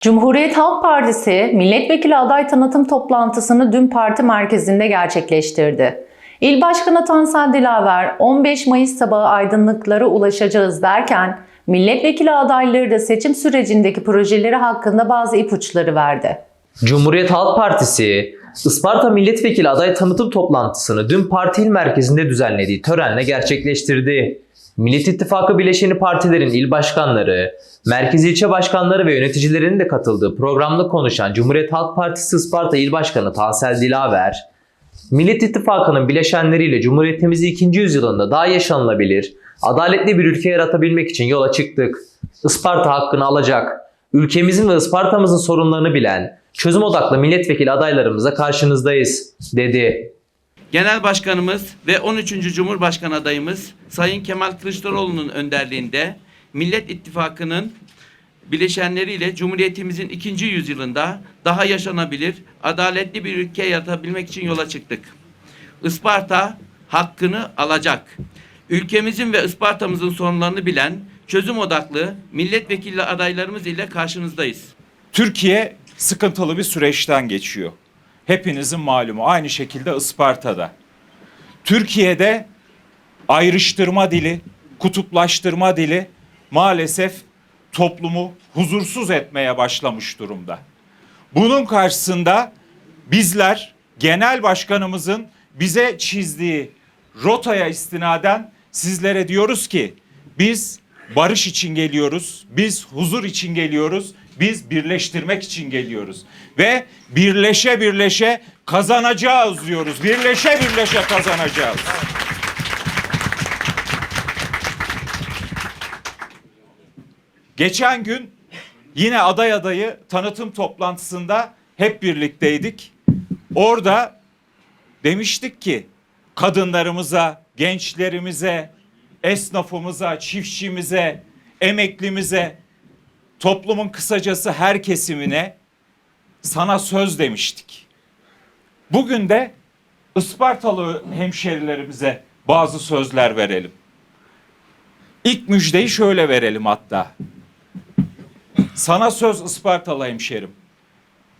Cumhuriyet Halk Partisi milletvekili aday tanıtım toplantısını dün parti merkezinde gerçekleştirdi. İl Başkanı Tansel Dilaver 15 Mayıs sabahı aydınlıklara ulaşacağız derken milletvekili adayları da seçim sürecindeki projeleri hakkında bazı ipuçları verdi. Cumhuriyet Halk Partisi, Isparta Milletvekili aday tanıtım toplantısını dün parti il merkezinde düzenlediği törenle gerçekleştirdi. Millet İttifakı bileşeni partilerin il başkanları, merkez ilçe başkanları ve yöneticilerinin de katıldığı programda konuşan Cumhuriyet Halk Partisi Isparta İl Başkanı Tansel Dilaver, Millet İttifakı'nın bileşenleriyle Cumhuriyetimizin ikinci yüzyılında daha yaşanılabilir, adaletli bir ülke yaratabilmek için yola çıktık. Isparta hakkını alacak, ülkemizin ve Isparta'mızın sorunlarını bilen, çözüm odaklı milletvekili adaylarımıza karşınızdayız, dedi. Genel Başkanımız ve 13. Cumhurbaşkanı adayımız Sayın Kemal Kılıçdaroğlu'nun önderliğinde Millet İttifakı'nın bileşenleriyle Cumhuriyetimizin ikinci yüzyılında daha yaşanabilir, adaletli bir ülke yaratabilmek için yola çıktık. Isparta hakkını alacak. Ülkemizin ve Isparta'mızın sorunlarını bilen, çözüm odaklı milletvekili adaylarımız ile karşınızdayız. Türkiye sıkıntılı bir süreçten geçiyor. Hepinizin malumu aynı şekilde Isparta'da. Türkiye'de ayrıştırma dili, kutuplaştırma dili maalesef toplumu huzursuz etmeye başlamış durumda. Bunun karşısında bizler genel başkanımızın bize çizdiği rotaya istinaden sizlere diyoruz ki biz barış için geliyoruz, biz huzur için geliyoruz, biz birleştirmek için geliyoruz. Ve birleşe birleşe kazanacağız diyoruz. Birleşe birleşe kazanacağız. Geçen gün yine aday adayı tanıtım toplantısında hep birlikteydik. Orada demiştik ki kadınlarımıza, gençlerimize, esnafımıza, çiftçimize, emeklimize, toplumun kısacası her kesimine sana söz demiştik. Bugün de Ispartalı hemşerilerimize bazı sözler verelim. İlk müjdeyi şöyle verelim hatta. Sana söz Ispartalı hemşerim.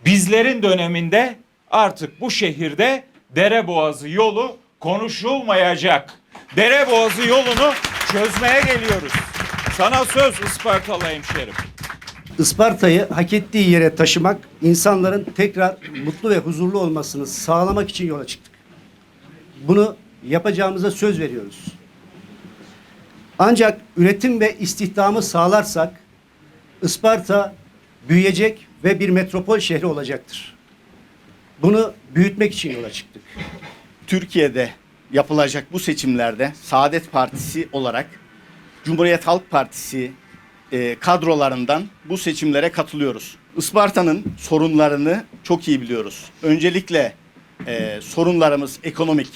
Bizlerin döneminde artık bu şehirde dere boğazı yolu konuşulmayacak. Dere boğazı yolunu çözmeye geliyoruz. Sana söz Ispartalı hemşerim. Isparta'yı hak ettiği yere taşımak, insanların tekrar mutlu ve huzurlu olmasını sağlamak için yola çıktık. Bunu yapacağımıza söz veriyoruz. Ancak üretim ve istihdamı sağlarsak Isparta büyüyecek ve bir metropol şehri olacaktır. Bunu büyütmek için yola çıktık. Türkiye'de yapılacak bu seçimlerde Saadet Partisi olarak Cumhuriyet Halk Partisi e, kadrolarından bu seçimlere katılıyoruz. Isparta'nın sorunlarını çok iyi biliyoruz. Öncelikle e, sorunlarımız ekonomik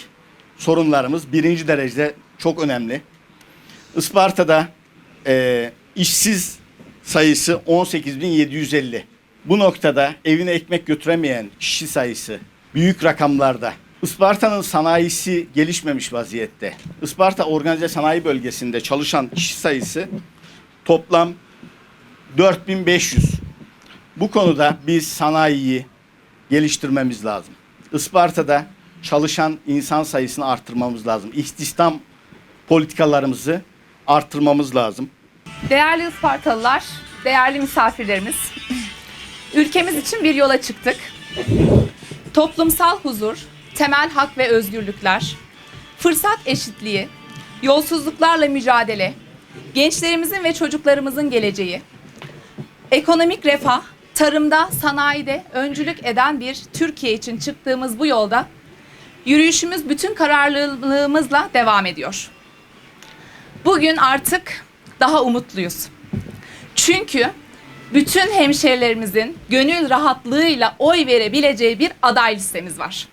sorunlarımız birinci derecede çok önemli. Isparta'da e, işsiz sayısı 18.750. Bu noktada evine ekmek götüremeyen kişi sayısı büyük rakamlarda. Isparta'nın sanayisi gelişmemiş vaziyette. Isparta Organize Sanayi Bölgesi'nde çalışan kişi sayısı toplam 4500. Bu konuda biz sanayiyi geliştirmemiz lazım. Isparta'da çalışan insan sayısını arttırmamız lazım. İstihdam politikalarımızı arttırmamız lazım. Değerli Ispartalılar, değerli misafirlerimiz, ülkemiz için bir yola çıktık. Toplumsal huzur, temel hak ve özgürlükler, fırsat eşitliği, yolsuzluklarla mücadele, gençlerimizin ve çocuklarımızın geleceği, ekonomik refah, tarımda, sanayide öncülük eden bir Türkiye için çıktığımız bu yolda yürüyüşümüz bütün kararlılığımızla devam ediyor. Bugün artık daha umutluyuz. Çünkü bütün hemşerilerimizin gönül rahatlığıyla oy verebileceği bir aday listemiz var.